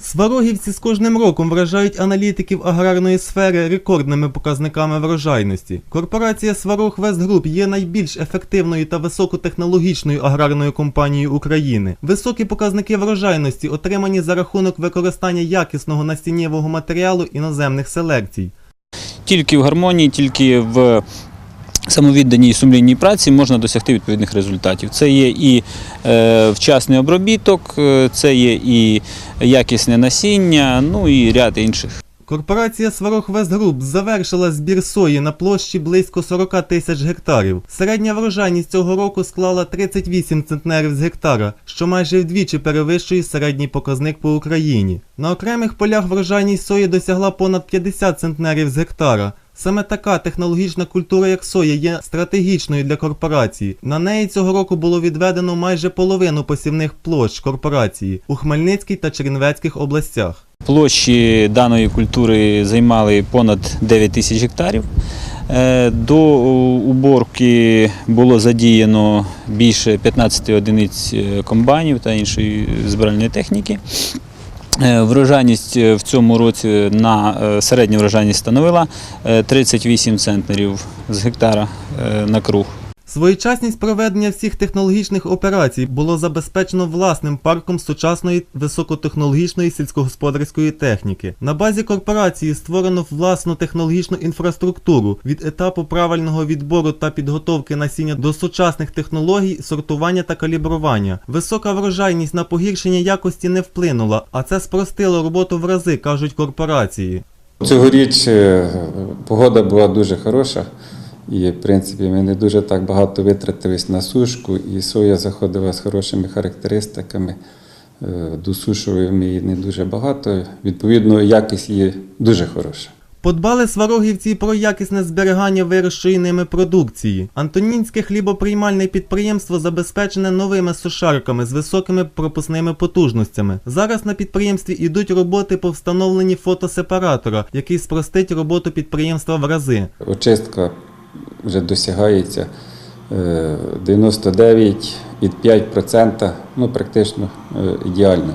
Сварогівці з кожним роком вражають аналітиків аграрної сфери рекордними показниками врожайності. Корпорація Сварог Вестгруп є найбільш ефективною та високотехнологічною аграрною компанією України. Високі показники врожайності отримані за рахунок використання якісного насіннєвого матеріалу іноземних селекцій. Тільки в гармонії, тільки в самовідданій і сумлінній праці можна досягти відповідних результатів. Це є і е, вчасний обробіток, е, це є і якісне насіння, ну і ряд інших. Корпорація Сварог Вестгруп завершила збір сої на площі близько 40 тисяч гектарів. Середня врожайність цього року склала 38 центнерів з гектара, що майже вдвічі перевищує середній показник по Україні. На окремих полях врожайність сої досягла понад 50 центнерів з гектара. Саме така технологічна культура, як соя, є стратегічною для корпорації. На неї цього року було відведено майже половину посівних площ корпорації у Хмельницькій та Чернівецьких областях. Площі даної культури займали понад 9 тисяч гектарів. Е, До уборки було задіяно більше 15 одиниць е, комбайнів та іншої збиральної техніки. Е, Врожайність е, в цьому році на середню середня врожайність становила е, 38 центнерів з гектара е, на круг. Своєчасність проведення всіх технологічних операцій було забезпечено власним парком сучасної високотехнологічної сільськогосподарської техніки. На базі корпорації створено власну технологічну інфраструктуру від етапу правильного відбору та підготовки насіння до сучасних технологій, сортування та калібрування. Висока врожайність на погіршення якості не вплинула, а це спростило роботу в рази, кажуть корпорації. Цьогоріч е, погода була дуже хороша, і в принципі ми не дуже так багато витратились на сушку, і соя заходила з хорошими характеристиками. Е, Досушували ми її не дуже багато. Відповідно, якість її дуже хороша. Подбали сварогівці про якісне зберігання вирощої ними продукції. Антонінське хлібоприймальне підприємство забезпечене новими сушарками з високими пропускними потужностями. Зараз на підприємстві йдуть роботи по встановленні фотосепаратора, який спростить роботу підприємства в рази. Очистка вже досягається е, 99,5%, ну практично е, ідеально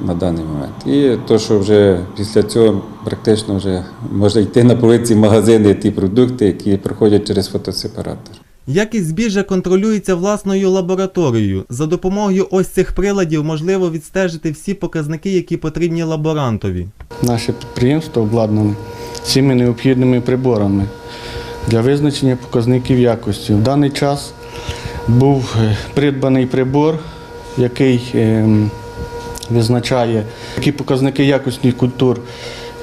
на даний момент. І то, що вже після цього практично вже можна йти на полиці магазини ті продукти, які проходять через фотосепаратор. Якість збіжжя контролюється власною лабораторією. За допомогою ось цих приладів можливо відстежити всі показники, які потрібні лаборантові. Наше підприємство обладнане всіми необхідними приборами для визначення показників якості. В даний час був е, придбаний прибор, який ем, визначає такі показники якісних культур,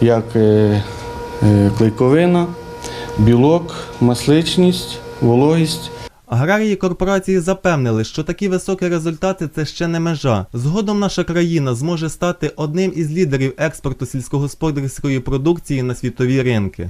як е, е, клейковина, білок, масличність, вологість. Аграрії корпорації запевнили, що такі високі результати це ще не межа. Згодом наша країна зможе стати одним із лідерів експорту сільськогосподарської продукції на світові ринки.